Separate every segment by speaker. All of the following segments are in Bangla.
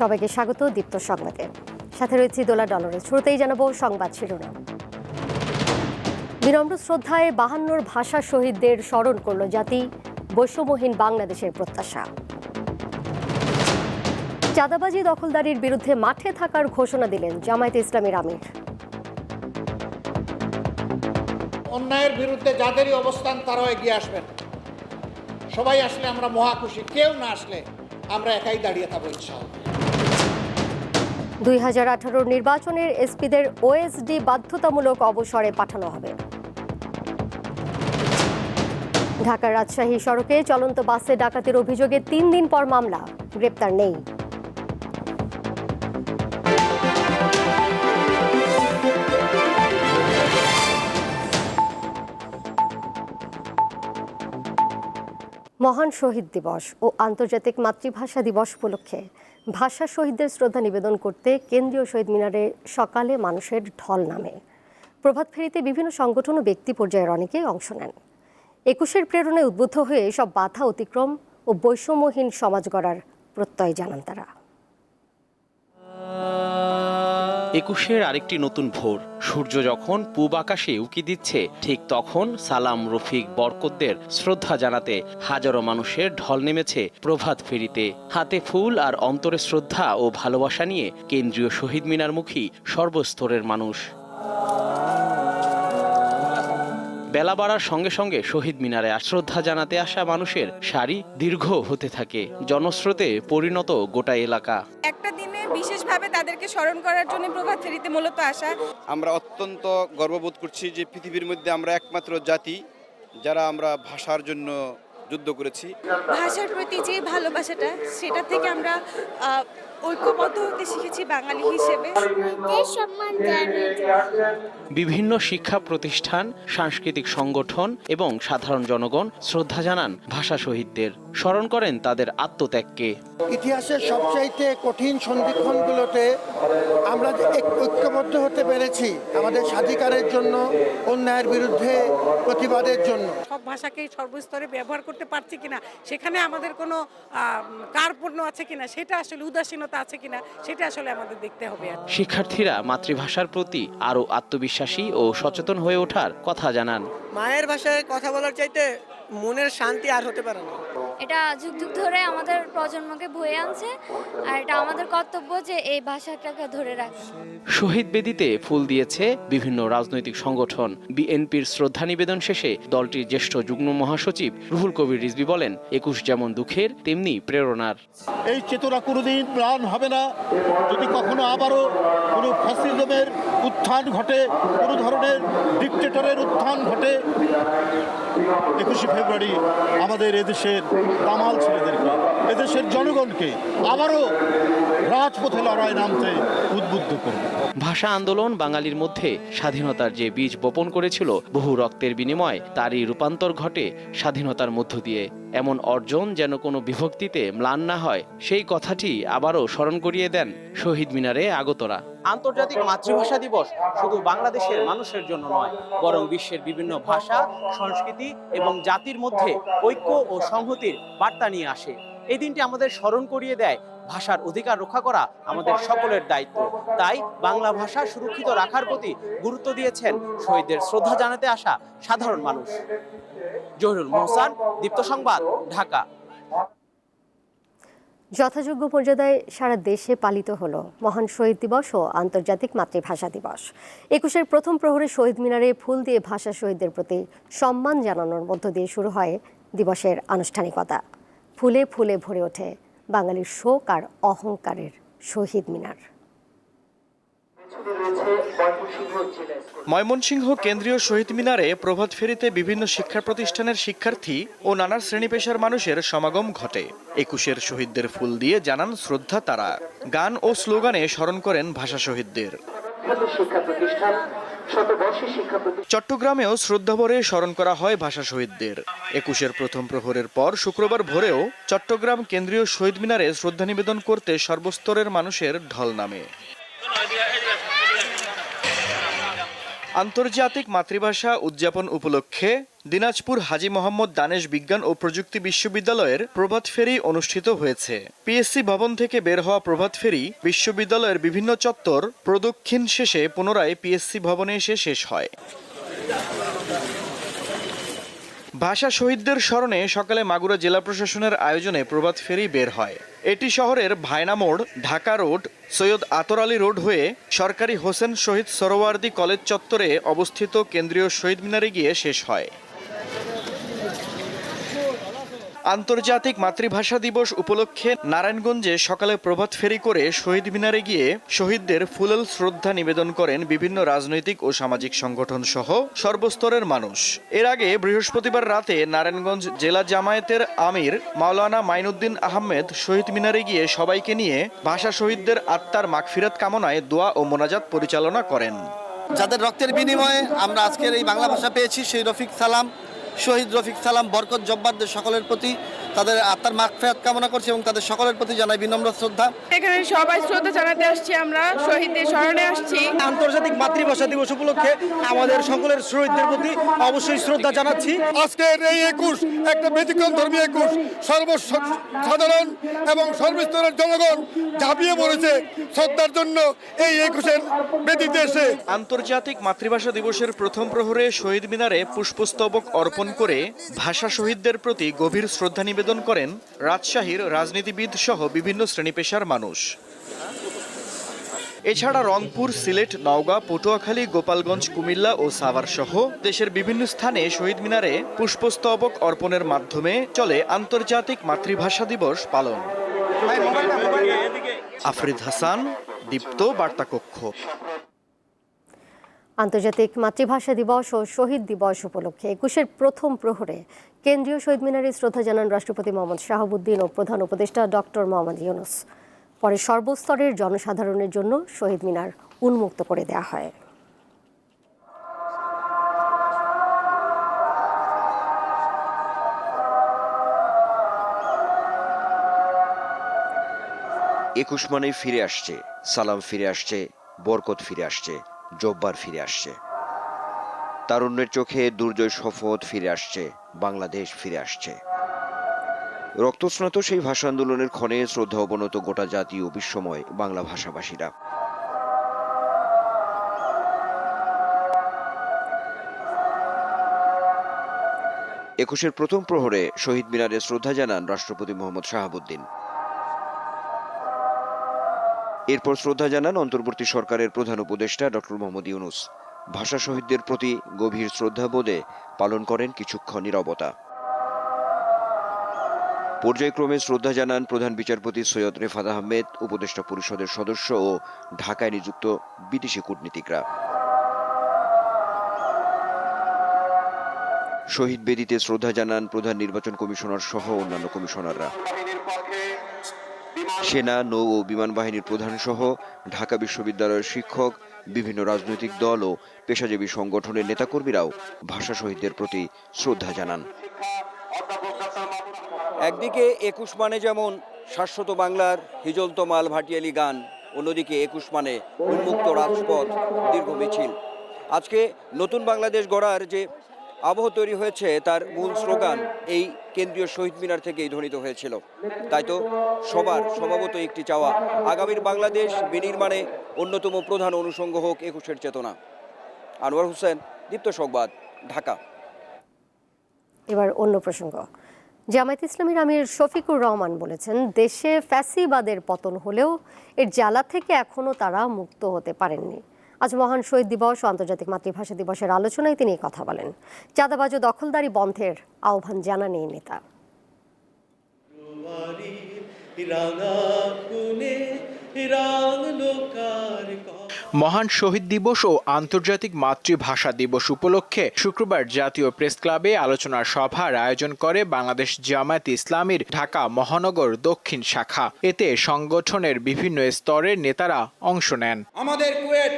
Speaker 1: সবাইকে স্বাগত দীপ্ত সংবাদে সাথে রয়েছে দোলা ডলারে শুরুতেই জানাবো সংবাদ শিরোনাম বিনম্র শ্রদ্ধায় বাহান্নর ভাষা শহীদদের স্মরণ করল জাতি বৈষম্যহীন বাংলাদেশের প্রত্যাশা চাঁদাবাজি দখলদারির বিরুদ্ধে মাঠে থাকার ঘোষণা দিলেন জামায়াতে ইসলামীর আমির
Speaker 2: অন্যায়ের বিরুদ্ধে যাদেরই অবস্থান তারাও এগিয়ে আসবেন সবাই আসলে আমরা মহাখুশি কেউ না আসলে আমরা একাই দাঁড়িয়ে থাকবো ইচ্ছা
Speaker 1: দুই হাজার নির্বাচনের এসপিদের ওএসডি বাধ্যতামূলক অবসরে পাঠানো হবে ঢাকার রাজশাহী সড়কে চলন্ত বাসে ডাকাতির অভিযোগে তিন দিন পর মামলা গ্রেপ্তার নেই মহান শহীদ দিবস ও আন্তর্জাতিক মাতৃভাষা দিবস উপলক্ষে ভাষা শহীদদের শ্রদ্ধা নিবেদন করতে কেন্দ্রীয় শহীদ মিনারে সকালে মানুষের ঢল নামে প্রভাত ফেরিতে বিভিন্ন সংগঠন ও ব্যক্তি পর্যায়ের অনেকেই অংশ নেন একুশের প্রেরণায় উদ্বুদ্ধ হয়ে সব বাধা অতিক্রম ও বৈষম্যহীন সমাজ গড়ার প্রত্যয় জানান তারা
Speaker 3: একুশের আরেকটি নতুন ভোর সূর্য যখন পূব আকাশে উকি দিচ্ছে ঠিক তখন সালাম রফিক বরকতদের শ্রদ্ধা জানাতে হাজারো মানুষের ঢল নেমেছে প্রভাত ফেরিতে হাতে ফুল আর অন্তরে শ্রদ্ধা ও ভালোবাসা নিয়ে কেন্দ্রীয় শহীদ মিনারমুখী সর্বস্তরের মানুষ বেলা বাড়ার সঙ্গে সঙ্গে শহীদ মিনারে শ্রদ্ধা জানাতে আসা মানুষের সারি দীর্ঘ হতে থাকে জনস্রোতে পরিণত গোটা এলাকা
Speaker 4: বিশেষভাবে তাদেরকে স্মরণ করার জন্য প্রভাত ফেরিতে মূলত আসা
Speaker 5: আমরা অত্যন্ত গর্ববোধ করছি যে পৃথিবীর মধ্যে আমরা একমাত্র জাতি যারা আমরা ভাষার জন্য যুদ্ধ করেছি
Speaker 6: ভাষার প্রতি যে ভালোবাসাটা সেটা থেকে আমরা ঐক্যবদ্ধ হতে শিখেছি বাঙালি হিসেবে
Speaker 3: বিভিন্ন শিক্ষা প্রতিষ্ঠান সাংস্কৃতিক সংগঠন এবং সাধারণ জনগণ শ্রদ্ধা জানান ভাষা শহীদদের স্মরণ করেন তাদের আত্মত্যাগকে
Speaker 7: ইতিহাসের সবচাইতে কঠিন সন্ধিক্ষণগুলোতে আমরা ঐক্যবদ্ধ হতে পেরেছি আমাদের স্বাধিকারের জন্য অন্যায়ের বিরুদ্ধে প্রতিবাদের জন্য
Speaker 8: সব ভাষাকে সর্বস্তরে ব্যবহার করতে পারছি কিনা সেখানে আমাদের কোনো কার্পণ্য আছে কিনা সেটা আসলে উদাসীনতা সাক্ষরতা আছে কিনা সেটা আসলে আমাদের দেখতে হবে
Speaker 3: শিক্ষার্থীরা মাতৃভাষার প্রতি আরো আত্মবিশ্বাসী ও সচেতন হয়ে ওঠার কথা জানান
Speaker 9: মায়ের ভাষায় কথা বলার চাইতে মনের শান্তি আর হতে পারে না
Speaker 10: এটা যুগ যুগ ধরে আমাদের প্রজন্মকে বয়ে আনছে আর এটা আমাদের কর্তব্য যে এই ভাষাটাকে ধরে রাখা
Speaker 3: শহীদ বেদিতে ফুল দিয়েছে বিভিন্ন রাজনৈতিক সংগঠন বিএনপির শ্রদ্ধা নিবেদন শেষে দলটির জ্যেষ্ঠ যুগ্ম মহাসচিব রুহুল কবির রিজবি বলেন একুশ যেমন দুঃখের তেমনি প্রেরণার
Speaker 11: এই চেতনা কোনোদিন প্রাণ হবে না যদি কখনো আবারও কোনো ফ্যাসিজমের উত্থান ঘটে কোনো ধরনের ডিকটেটরের উত্থান ঘটে একুশে ফেব্রুয়ারি আমাদের এদেশের তামাল ছেলেদেরকে এদেশের জনগণকে আবারও রাজপথে লড়াই নামতে উদ্বুদ্ধ করবে
Speaker 3: ভাষা আন্দোলন বাঙালির মধ্যে স্বাধীনতার যে বীজ বপন করেছিল বহু রক্তের বিনিময় তারই রূপান্তর ঘটে স্বাধীনতার মধ্য দিয়ে এমন অর্জন যেন কোনো বিভক্তিতে ম্লান না হয় সেই কথাটি আবারও স্মরণ করিয়ে দেন শহীদ মিনারে আগতরা
Speaker 12: আন্তর্জাতিক মাতৃভাষা দিবস শুধু বাংলাদেশের মানুষের জন্য নয় বরং বিশ্বের বিভিন্ন ভাষা সংস্কৃতি এবং জাতির মধ্যে ঐক্য ও সংহতির বার্তা নিয়ে আসে এই দিনটি আমাদের স্মরণ করিয়ে দেয় ভাষার অধিকার রক্ষা করা আমাদের সকলের দায়িত্ব তাই বাংলা ভাষা সুরক্ষিত রাখার প্রতি গুরুত্ব দিয়েছেন শহীদদের শ্রদ্ধা জানাতে আসা সাধারণ মানুষ জহিরুল মোহসান দীপ্ত সংবাদ ঢাকা
Speaker 1: যথাযোগ্য মর্যাদায় সারা দেশে পালিত হল মহান শহীদ দিবস ও আন্তর্জাতিক মাতৃভাষা দিবস একুশের প্রথম প্রহরে শহীদ মিনারে ফুল দিয়ে ভাষা শহীদদের প্রতি সম্মান জানানোর মধ্য দিয়ে শুরু হয় দিবসের আনুষ্ঠানিকতা ফুলে ফুলে ভরে ওঠে বাঙালির শোক আর অহংকারের শহীদ মিনার
Speaker 3: ময়মনসিংহ কেন্দ্রীয় শহীদ মিনারে প্রভাত ফেরিতে বিভিন্ন শিক্ষা প্রতিষ্ঠানের শিক্ষার্থী ও নানা শ্রেণী পেশার মানুষের সমাগম ঘটে একুশের শহীদদের ফুল দিয়ে জানান শ্রদ্ধা তারা গান ও স্লোগানে স্মরণ করেন ভাষা শহীদদের শিক্ষা প্রতিষ্ঠান চট্টগ্রামেও শ্রদ্ধাভরে স্মরণ করা হয় ভাষা শহীদদের একুশের প্রথম প্রহরের পর শুক্রবার ভোরেও চট্টগ্রাম কেন্দ্রীয় শহীদ মিনারে শ্রদ্ধা নিবেদন করতে সর্বস্তরের মানুষের ঢল নামে আন্তর্জাতিক মাতৃভাষা উদযাপন উপলক্ষে দিনাজপুর হাজি মোহাম্মদ দানেশ বিজ্ঞান ও প্রযুক্তি বিশ্ববিদ্যালয়ের প্রভাত ফেরি অনুষ্ঠিত হয়েছে পিএসসি ভবন থেকে বের হওয়া প্রভাত ফেরি বিশ্ববিদ্যালয়ের বিভিন্ন চত্বর প্রদক্ষিণ শেষে পুনরায় পিএসসি ভবনে এসে শেষ হয় ভাষা শহীদদের স্মরণে সকালে মাগুরা জেলা প্রশাসনের আয়োজনে প্রভাত ফেরি বের হয় এটি শহরের ভায়না মোড় ঢাকা রোড সৈয়দ আতর আলী রোড হয়ে সরকারি হোসেন শহীদ সরোয়ার্দি কলেজ চত্বরে অবস্থিত কেন্দ্রীয় শহীদ মিনারে গিয়ে শেষ হয় আন্তর্জাতিক মাতৃভাষা দিবস উপলক্ষে নারায়ণগঞ্জে সকালে প্রভাত ফেরি করে শহীদ মিনারে গিয়ে শহীদদের ফুলেল শ্রদ্ধা নিবেদন করেন বিভিন্ন রাজনৈতিক ও সামাজিক সংগঠন সহ সর্বস্তরের মানুষ এর আগে বৃহস্পতিবার রাতে নারায়ণগঞ্জ জেলা জামায়াতের আমির মাওলানা মাইনুদ্দিন আহমেদ শহীদ মিনারে গিয়ে সবাইকে নিয়ে ভাষা শহীদদের আত্মার মাগফিরাত কামনায় দোয়া ও মোনাজাত পরিচালনা করেন
Speaker 13: যাদের রক্তের বিনিময়ে আমরা আজকের এই বাংলা ভাষা পেয়েছি সেই রফিক সালাম শহীদ রফিক সালাম বরকত জব্বারদের সকলের প্রতি তাদের আত্মার মাগফিরাত কামনা করছি এবং তাদের সকলের প্রতি জানাই বিনম্র শ্রদ্ধা
Speaker 14: এখানে সবাই শ্রদ্ধা জানাতে আসছি আমরা শহীদদের স্মরণে আসছি
Speaker 15: আন্তর্জাতিক মাতৃভাষা দিবস উপলক্ষে আমাদের সকলের শহীদদের প্রতি অবশ্যই শ্রদ্ধা জানাচ্ছি
Speaker 16: আজকের এই একুশ একটা ব্যতিক্রম ধর্মীয় একুশ সর্বসাধারণ এবং সর্বস্তরের জনগণ ঝাঁপিয়ে পড়েছে শ্রদ্ধার জন্য এই একুশের ব্যতীত এসে
Speaker 3: আন্তর্জাতিক মাতৃভাষা দিবসের প্রথম প্রহরে শহীদ মিনারে পুষ্পস্তবক অর্পণ করে ভাষা শহীদদের প্রতি গভীর শ্রদ্ধা নিবেদন আবেদন করেন রাজশাহীর রাজনীতিবিদ সহ বিভিন্ন শ্রেণী পেশার মানুষ এছাড়া রংপুর সিলেট নওগাঁ পটুয়াখালী গোপালগঞ্জ কুমিল্লা ও সাভার সহ দেশের বিভিন্ন স্থানে শহীদ মিনারে পুষ্পস্তবক অর্পণের মাধ্যমে চলে আন্তর্জাতিক মাতৃভাষা দিবস পালন আফরিদ হাসান দীপ্ত বার্তাকক্ষ
Speaker 1: আন্তর্জাতিক মাতৃভাষা দিবস ও শহীদ দিবস উপলক্ষে একুশের প্রথম প্রহরে কেন্দ্রীয় শহীদ মিনারে শ্রদ্ধা জানান রাষ্ট্রপতি মোহাম্মদ শাহাবুদ্দিন ও প্রধান উপদেষ্টা ডক্টর মোহাম্মদ ইউনুস পরে সর্বস্তরের জনসাধারণের জন্য শহীদ মিনার উন্মুক্ত করে দেয়া হয়
Speaker 17: একুশ মানে ফিরে আসছে সালাম ফিরে আসছে বরকত ফিরে আসছে জব্বার ফিরে আসছে তারুণ্যের চোখে দুর্জয় শপথ ফিরে আসছে বাংলাদেশ ফিরে আসছে রক্তস্নাত সেই ভাষা আন্দোলনের ক্ষণে শ্রদ্ধা অবনত গোটা জাতি ও বিশ্বময় বাংলা ভাষাভাষীরা একুশের প্রথম প্রহরে শহীদ মিনারে শ্রদ্ধা জানান রাষ্ট্রপতি মোহাম্মদ শাহাবুদ্দিন এরপর শ্রদ্ধা জানান অন্তর্বর্তী সরকারের প্রধান উপদেষ্টা ডক্টর মোহাম্মদ ইউনুস ভাষা শহীদদের প্রতি গভীর শ্রদ্ধাবোধে পালন করেন কিছুক্ষণ নিরবতা পর্যায়ক্রমে শ্রদ্ধা জানান প্রধান বিচারপতি সৈয়দ রেফাদ আহমেদ উপদেষ্টা পরিষদের সদস্য ও ঢাকায় নিযুক্ত বিদেশি কূটনীতিকরা শহীদ বেদিতে শ্রদ্ধা জানান প্রধান নির্বাচন কমিশনার সহ অন্যান্য কমিশনাররা সেনা নৌ ও বিমান বাহিনীর প্রধান সহ ঢাকা বিশ্ববিদ্যালয়ের শিক্ষক বিভিন্ন রাজনৈতিক দল ও পেশাজীবী সংগঠনের নেতাকর্মীরাও ভাষা শহীদদের প্রতি শ্রদ্ধা জানান
Speaker 18: একদিকে একুশ মানে যেমন শাশ্বত বাংলার হিজলতমাল ভাটিয়ালি গান অন্যদিকে একুশ মানে উন্মুক্ত রাজপথ দীর্ঘ মিছিল আজকে নতুন বাংলাদেশ গড়ার যে আবহ তৈরি হয়েছে তার মূল স্লোগান এই কেন্দ্রীয় শহীদ মিনার থেকেই ধ্বনিত হয়েছিল তাই তো সবার স্বভাবত একটি চাওয়া আগামীর বাংলাদেশ বিনির্মাণে অন্যতম প্রধান অনুষঙ্গ হোক একুশের চেতনা আনোয়ার হোসেন দীপ্ত সংবাদ ঢাকা
Speaker 1: এবার অন্য প্রসঙ্গ জামায়াত ইসলামীর আমির শফিকুর রহমান বলেছেন দেশে ফ্যাসিবাদের পতন হলেও এর জ্বালা থেকে এখনও তারা মুক্ত হতে পারেননি আজ মহান শহীদ দিবস ও আন্তর্জাতিক মাতৃভাষা দিবসের আলোচনায় তিনি কথা বলেন চাঁদাবাজ ও দখলদারি বন্ধের আহ্বান জানান এই নেতা
Speaker 3: মহান শহীদ দিবস ও আন্তর্জাতিক মাতৃভাষা দিবস উপলক্ষে শুক্রবার জাতীয় প্রেস ক্লাবে আলোচনার সভার আয়োজন করে বাংলাদেশ জামায়াত ইসলামীর ঢাকা মহানগর দক্ষিণ শাখা এতে সংগঠনের বিভিন্ন স্তরের নেতারা অংশ নেন
Speaker 19: আমাদের কুয়েট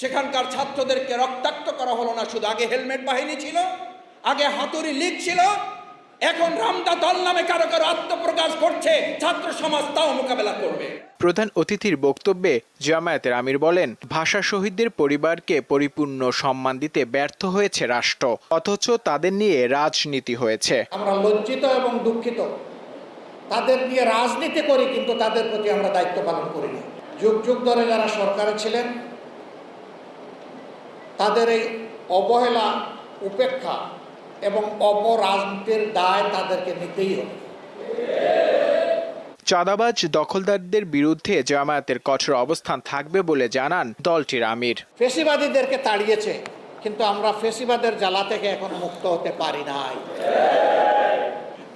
Speaker 19: সেখানকার ছাত্রদেরকে রক্তাক্ত করা হলো না শুধু আগে হেলমেট বাহিনী ছিল আগে হাতুড়ি লীগ ছিল এখন রামদা দল নামে কারো কারো আত্মপ্রকাশ করছে ছাত্র সমাজ তাও মোকাবেলা করবে
Speaker 3: প্রধান অতিথির বক্তব্যে জামায়াতের আমির বলেন ভাষা শহীদদের পরিবারকে পরিপূর্ণ সম্মান দিতে ব্যর্থ হয়েছে রাষ্ট্র অথচ তাদের নিয়ে রাজনীতি হয়েছে
Speaker 20: আমরা লজ্জিত এবং দুঃখিত তাদের নিয়ে রাজনীতি করি কিন্তু তাদের প্রতি আমরা দায়িত্ব পালন করি না যুগ যুগ ধরে যারা সরকারে ছিলেন তাদের এই অবহেলা উপেক্ষা এবং অপরাজনীতির দায় তাদেরকে নিতেই হবে
Speaker 3: চাঁদাবাজ দখলদারদের বিরুদ্ধে জামায়াতের কঠোর অবস্থান থাকবে বলে জানান দলটির আমির
Speaker 21: ফেসিবাদীদেরকে তাড়িয়েছে কিন্তু আমরা ফেসিবাদের জ্বালা থেকে এখন মুক্ত হতে পারি নাই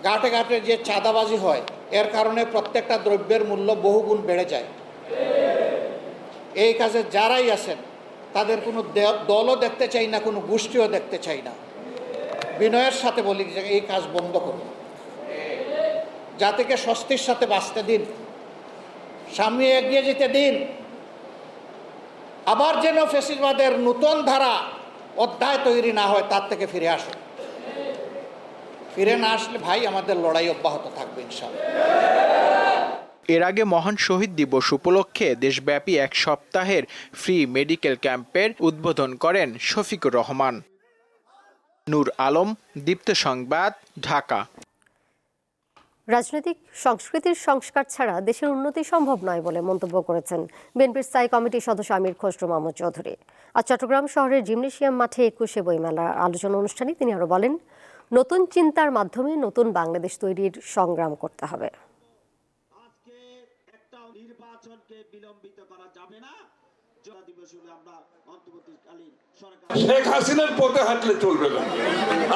Speaker 21: গাঁটে গাঁটে যে চাঁদাবাজি হয় এর কারণে প্রত্যেকটা দ্রব্যের মূল্য বহুগুণ বেড়ে যায় এই কাজে যারাই আছেন তাদের কোনো দলও দেখতে চাই না কোনো গোষ্ঠীও দেখতে চাই না বিনয়ের সাথে বলি যে এই কাজ বন্ধ করুন জাতিকে স্বস্তির সাথে বাঁচতে দিন স্বামী এগিয়ে যেতে দিন আবার যেন ফেসিবাদের নূতন ধারা অধ্যায় তৈরি না হয় তার থেকে ফিরে আসুন ফিরে না আসলে ভাই আমাদের লড়াই অব্যাহত থাকবে ইনশাল্লাহ
Speaker 3: এর আগে মহান শহীদ দিবস উপলক্ষে দেশব্যাপী এক সপ্তাহের ফ্রি মেডিকেল ক্যাম্পের উদ্বোধন করেন শফিকুর রহমান নূর আলম দীপ্ত সংবাদ ঢাকা
Speaker 1: রাজনৈতিক সংস্কৃতির সংস্কার ছাড়া দেশের উন্নতি সম্ভব নয় বলে মন্তব্য করেছেন বিএনপির স্থায়ী কমিটির সদস্য আমির খসরু মাহমুদ চৌধুরী আজ চট্টগ্রাম শহরের জিমনেশিয়াম মাঠে একুশে বইমেলার আলোচনা অনুষ্ঠানে তিনি আরও বলেন নতুন চিন্তার মাধ্যমে নতুন বাংলাদেশ তৈরির সংগ্রাম করতে হবে বিলম্বিত
Speaker 22: করা যাবে না শেখ হাসিনার পথে হাঁটলে চলবে না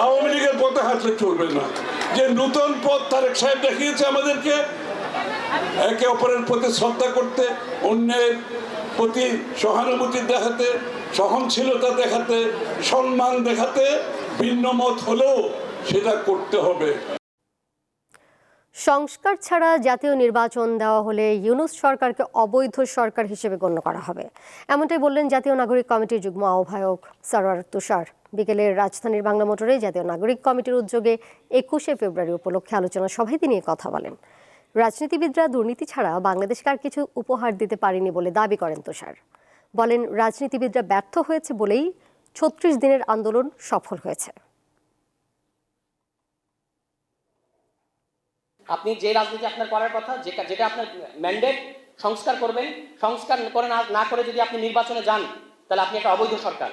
Speaker 22: আওয়ামী লীগের পথে হাঁটলে চলবে না যে নতুন পথ তারেক সাহেব দেখিয়েছে আমাদেরকে একে অপরের প্রতি শ্রদ্ধা করতে অন্যের প্রতি সহানুভূতি দেখাতে সহনশীলতা দেখাতে সম্মান দেখাতে ভিন্ন মত হলেও সেটা করতে হবে
Speaker 1: সংস্কার ছাড়া জাতীয় নির্বাচন দেওয়া হলে ইউনুস সরকারকে অবৈধ সরকার হিসেবে গণ্য করা হবে এমনটাই বললেন জাতীয় নাগরিক কমিটির যুগ্ম আহ্বায়ক সরওয়ার তুষার বিকেলে রাজধানীর বাংলা মোটরে জাতীয় নাগরিক কমিটির উদ্যোগে একুশে ফেব্রুয়ারি উপলক্ষে আলোচনা সভায় তিনি কথা বলেন রাজনীতিবিদরা দুর্নীতি ছাড়া বাংলাদেশকে আর কিছু উপহার দিতে পারেনি বলে দাবি করেন তুষার বলেন রাজনীতিবিদরা ব্যর্থ হয়েছে বলেই ছত্রিশ দিনের আন্দোলন সফল হয়েছে
Speaker 23: আপনি যে রাজনীতি আপনার করার কথা যেটা যেটা আপনার ম্যান্ডেট সংস্কার করবেন সংস্কার করে না করে যদি আপনি নির্বাচনে যান তাহলে আপনি একটা অবৈধ সরকার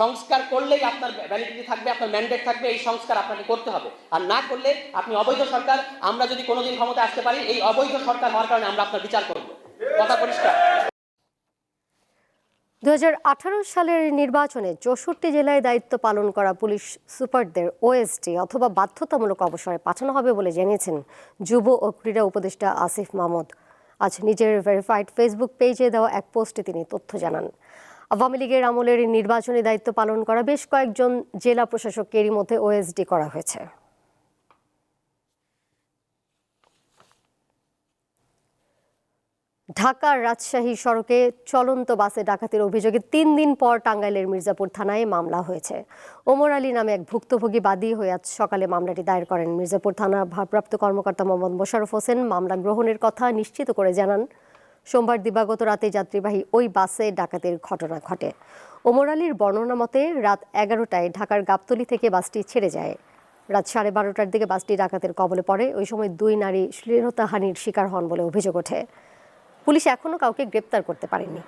Speaker 23: সংস্কার করলেই আপনার ভ্যালিডিটি থাকবে আপনার ম্যান্ডেট থাকবে এই সংস্কার আপনাকে করতে হবে আর না করলে আপনি অবৈধ সরকার আমরা যদি কোনোদিন ক্ষমতা আসতে পারি এই অবৈধ সরকার হওয়ার কারণে আমরা আপনার বিচার করব কথা পরিষ্কার
Speaker 1: দু সালের নির্বাচনে চৌষট্টি জেলায় দায়িত্ব পালন করা পুলিশ সুপারদের ওএসটি অথবা বাধ্যতামূলক অবসরে পাঠানো হবে বলে জানিয়েছেন যুব ও ক্রীড়া উপদেষ্টা আসিফ মাহমুদ আজ নিজের ভেরিফাইড ফেসবুক পেজে দেওয়া এক পোস্টে তিনি তথ্য জানান আওয়ামী লীগের আমলের নির্বাচনী দায়িত্ব পালন করা বেশ কয়েকজন জেলা প্রশাসকের মধ্যে ওএসডি করা হয়েছে ঢাকার রাজশাহী সড়কে চলন্ত বাসে ডাকাতির অভিযোগে তিন দিন পর টাঙ্গাইলের মির্জাপুর থানায় মামলা হয়েছে ওমর আলী নামে এক ভুক্তভোগী বাদী হয়ে আজ সকালে মামলাটি দায়ের করেন মির্জাপুর থানার ভারপ্রাপ্ত কর্মকর্তা মোহাম্মদ মোশারফ হোসেন মামলা গ্রহণের কথা নিশ্চিত করে জানান সোমবার দিবাগত রাতে যাত্রীবাহী ওই বাসে ডাকাতির ঘটনা ঘটে ওমর আলীর বর্ণনা মতে রাত এগারোটায় ঢাকার গাবতলি থেকে বাসটি ছেড়ে যায় রাত সাড়ে বারোটার দিকে বাসটি ডাকাতের কবলে পড়ে ওই সময় দুই নারী শ্লীলতাহানির শিকার হন বলে অভিযোগ ওঠে পুলিশ এখনও কাউকে গ্রেপ্তার করতে পারেনি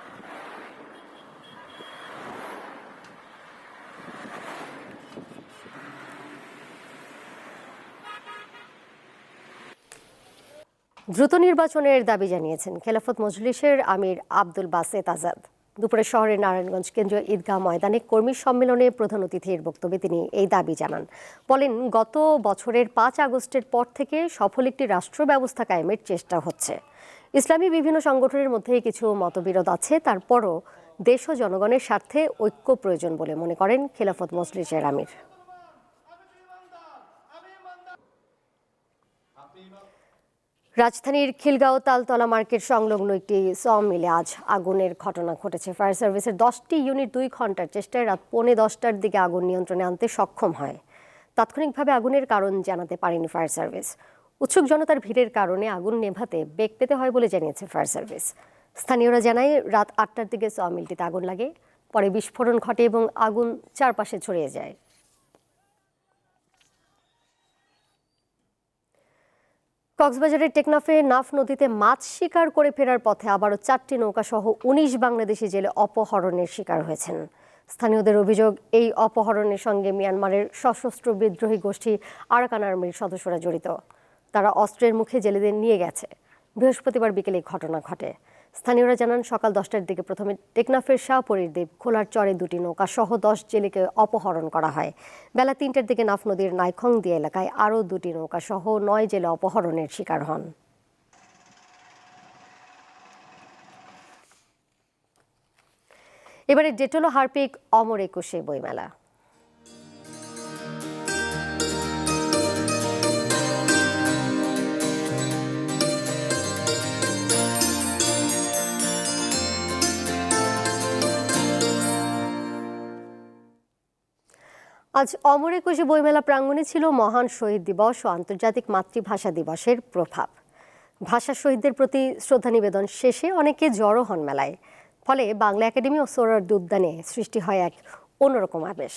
Speaker 1: দ্রুত নির্বাচনের দাবি জানিয়েছেন খেলাফত মজলিসের আমির আব্দুল বাসেত আজাদ দুপুরে শহরের নারায়ণগঞ্জ কেন্দ্রীয় ঈদগাহ ময়দানে কর্মী সম্মেলনে প্রধান অতিথির বক্তব্যে তিনি এই দাবি জানান বলেন গত বছরের পাঁচ আগস্টের পর থেকে সফল একটি রাষ্ট্র ব্যবস্থা কায়েমের চেষ্টা হচ্ছে ইসলামী বিভিন্ন সংগঠনের মধ্যে কিছু মতবিরোধ আছে তারপরও দেশ ও জনগণের স্বার্থে ঐক্য প্রয়োজন বলে মনে করেন খেলাফত মজলিসের আমির রাজধানীর খিলগাঁও তালতলা মার্কেট সংলগ্ন একটি স মিলে আজ আগুনের ঘটনা ঘটেছে ফায়ার সার্ভিসের দশটি ইউনিট দুই ঘন্টার চেষ্টায় রাত পৌনে দশটার দিকে আগুন নিয়ন্ত্রণে আনতে সক্ষম হয় তাৎক্ষণিকভাবে আগুনের কারণ জানাতে পারেনি ফায়ার সার্ভিস উৎসুক জনতার ভিড়ের কারণে আগুন নেভাতে বেগ পেতে হয় বলে জানিয়েছে ফায়ার সার্ভিস স্থানীয়রা জানায় রাত আটটার দিকে সমিলটিতে আগুন লাগে পরে বিস্ফোরণ ঘটে এবং আগুন চারপাশে ছড়িয়ে যায় কক্সবাজারের টেকনাফে নাফ নদীতে মাছ শিকার করে ফেরার পথে আবারও চারটি নৌকা সহ উনিশ বাংলাদেশি জেলে অপহরণের শিকার হয়েছেন স্থানীয়দের অভিযোগ এই অপহরণের সঙ্গে মিয়ানমারের সশস্ত্র বিদ্রোহী গোষ্ঠী আরাকান আর্মির সদস্যরা জড়িত তারা অস্ত্রের মুখে জেলেদের নিয়ে গেছে বৃহস্পতিবার বিকেলে ঘটনা ঘটে স্থানীয়রা জানান সকাল দশটার দিকে প্রথমে টেকনাফের শাহ দ্বীপ খোলার চরে দুটি নৌকা সহ দশ জেলেকে অপহরণ করা হয় বেলা তিনটার দিকে নাফ নদীর দিয়ে এলাকায় আরও দুটি নৌকা সহ নয় জেলে অপহরণের শিকার হন এবারে ডেটলো হারপিক অমর একুশে বইমেলা আজ অমর একুশে বইমেলা প্রাঙ্গণে ছিল মহান শহীদ দিবস ও আন্তর্জাতিক মাতৃভাষা দিবসের প্রভাব ভাষা শহীদদের প্রতি শ্রদ্ধা নিবেদন শেষে অনেকে জড়ো হন মেলায় ফলে বাংলা একাডেমি ও সোরার উদ্যানে সৃষ্টি হয় এক অন্যরকম আবেশ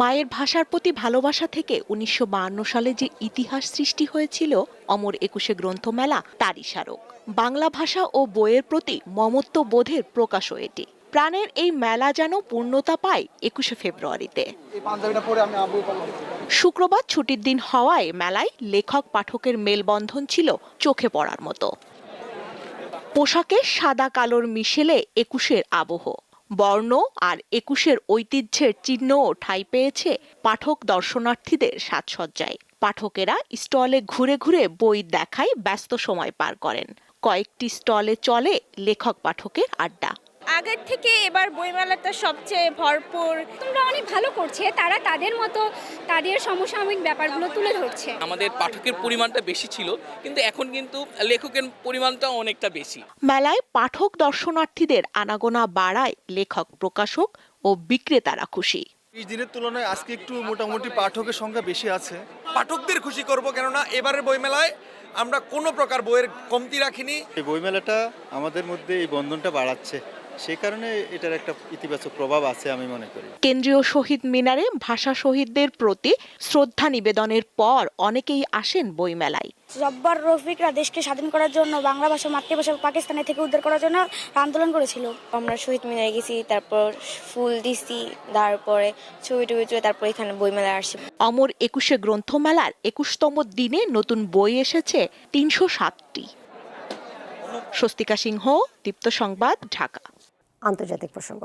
Speaker 1: মায়ের ভাষার প্রতি ভালোবাসা থেকে উনিশশো সালে যে ইতিহাস সৃষ্টি হয়েছিল অমর একুশে গ্রন্থমেলা তারই স্মারক বাংলা ভাষা ও বইয়ের প্রতি মমত্ব বোধের প্রকাশও এটি প্রাণের এই মেলা যেন পূর্ণতা পায় একুশে ফেব্রুয়ারিতে শুক্রবার ছুটির দিন হওয়ায় মেলায় লেখক পাঠকের মেলবন্ধন ছিল চোখে পড়ার মতো পোশাকে সাদা কালোর মিশেলে একুশের আবহ বর্ণ আর একুশের ঐতিহ্যের চিহ্নও ঠাঁই পেয়েছে পাঠক দর্শনার্থীদের সাজসজ্জায় পাঠকেরা স্টলে ঘুরে ঘুরে বই দেখায় ব্যস্ত সময় পার করেন কয়েকটি স্টলে চলে লেখক পাঠকের আড্ডা
Speaker 24: আগের থেকে এবার বইমেলাটা সবচেয়ে ভরপুর
Speaker 25: তোমরা অনেক ভালো করছে তারা তাদের মতো তাদের সমসাময়িক ব্যাপারগুলো তুলে ধরছে
Speaker 26: আমাদের পাঠকের পরিমাণটা বেশি ছিল কিন্তু এখন কিন্তু লেখকের পরিমাণটা অনেকটা বেশি
Speaker 1: মেলায় পাঠক দর্শনার্থীদের আনাগোনা বাড়ায় লেখক প্রকাশক ও বিক্রেতারা খুশি
Speaker 27: এই দিনের তুলনায় আজকে একটু মোটামুটি পাঠকের সংখ্যা বেশি আছে
Speaker 28: পাঠকদের খুশি করব কেননা এবারের বইমেলায় আমরা কোনো প্রকার বইয়ের কমতি রাখিনি
Speaker 29: এই বইমেলাটা আমাদের মধ্যে এই বন্ধনটা বাড়াচ্ছে সেই কারণে এটার একটা ইতিবাচক প্রভাব আছে আমি মনে করি
Speaker 1: কেন্দ্রীয় শহীদ মিনারে ভাষা শহীদদের প্রতি শ্রদ্ধা নিবেদনের পর অনেকেই আসেন বইমেলায়
Speaker 30: জব্বার রফিকরা দেশকে স্বাধীন করার জন্য বাংলা ভাষা মাতৃভাষা পাকিস্তানে থেকে উদ্ধার করার জন্য আন্দোলন করেছিল
Speaker 31: আমরা শহীদ মিনারে গেছি তারপর ফুল দিছি তারপরে ছবি টবি তুলে তারপর এখানে মেলায় আসি
Speaker 1: অমর একুশে গ্রন্থমেলার একুশতম দিনে নতুন বই এসেছে তিনশো সাতটি স্বস্তিকা সিংহ দীপ্ত সংবাদ ঢাকা আন্তর্জাতিক প্রসঙ্গ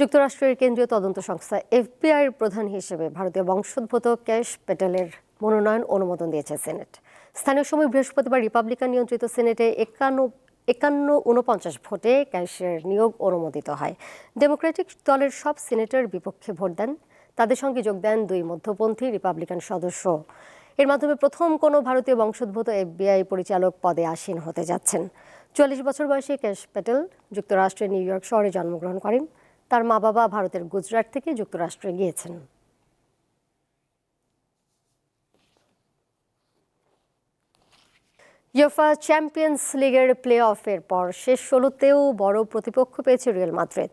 Speaker 1: যুক্তরাষ্ট্রের কেন্দ্রীয় তদন্ত সংস্থা এফবিআইয়ের প্রধান হিসেবে ভারতীয় বংশোদ্ভূত ক্যাশ পেটেলের মনোনয়ন অনুমোদন দিয়েছে সিনেট স্থানীয় সময় বৃহস্পতিবার রিপাবলিকান নিয়ন্ত্রিত সিনেটে একান্ন একান্ন উনপঞ্চাশ ভোটে ক্যাশের নিয়োগ অনুমোদিত হয় ডেমোক্রেটিক দলের সব সিনেটর বিপক্ষে ভোট দেন তাদের সঙ্গে যোগ দেন দুই মধ্যপন্থী রিপাবলিকান সদস্য এর মাধ্যমে প্রথম কোনো ভারতীয় বংশোদ্ভূত এফবিআই পরিচালক পদে আসীন হতে যাচ্ছেন চল্লিশ বছর বয়সে ক্যাশ প্যাটেল যুক্তরাষ্ট্রের নিউ ইয়র্ক শহরে জন্মগ্রহণ করেন তার মা বাবা ভারতের গুজরাট থেকে যুক্তরাষ্ট্রে গিয়েছেন ইয়োফা চ্যাম্পিয়ন্স লিগের প্লে অফের পর শেষ ষোলোতেও বড় প্রতিপক্ষ পেয়েছে রিয়েল মাদ্রিদ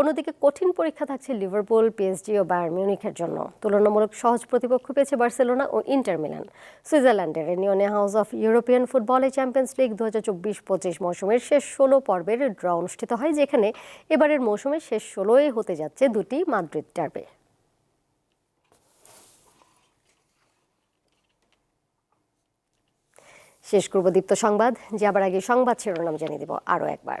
Speaker 1: অন্যদিকে কঠিন পরীক্ষা থাকছে লিভারপুল পিএসজি ও বায়ার মিউনিখের জন্য তুলনামূলক সহজ প্রতিপক্ষ পেয়েছে বার্সেলোনা ও ইন্টার মিলান সুইজারল্যান্ডের রেনিয়নে হাউস অফ ইউরোপিয়ান ফুটবলে চ্যাম্পিয়ন্স লিগ দু হাজার চব্বিশ পঁচিশ মৌসুমের শেষ ষোলো পর্বের ড্র অনুষ্ঠিত হয় যেখানে এবারের মৌসুমের শেষ ষোলোয় হতে যাচ্ছে দুটি মাদ্রিদ ডার্বে শেষ করব দীপ্ত সংবাদ যে আবার আগে সংবাদ শিরোনাম জানিয়ে দেব আরও একবার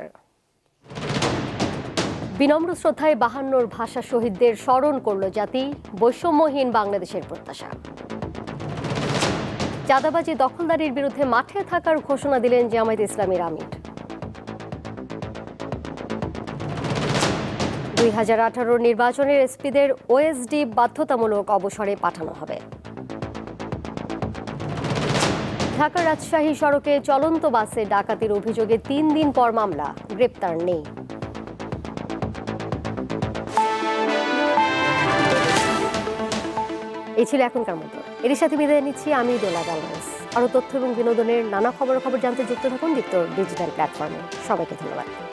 Speaker 1: বিনম্র শ্রদ্ধায় বাহান্নর ভাষা শহীদদের স্মরণ করল জাতি বৈষম্যহীন বাংলাদেশের প্রত্যাশা চাঁদাবাজি দখলদারির বিরুদ্ধে মাঠে থাকার ঘোষণা দিলেন জামায়াত ইসলামীর আমির দুই হাজার আঠারো নির্বাচনের এসপিদের ওএসডি বাধ্যতামূলক অবসরে পাঠানো হবে ঢাকা রাজশাহী সড়কে চলন্ত বাসে ডাকাতির অভিযোগে তিন দিন পর মামলা গ্রেপ্তার নেই এই ছিল এখনকার মতো এর সাথে বিদায় নিচ্ছি আমি দোলা গালমাস আরও তথ্য এবং বিনোদনের নানা খবর খবর জানতে যুক্ত থাকুন দীপ্ত ডিজিটাল প্ল্যাটফর্মে সবাইকে ধন্যবাদ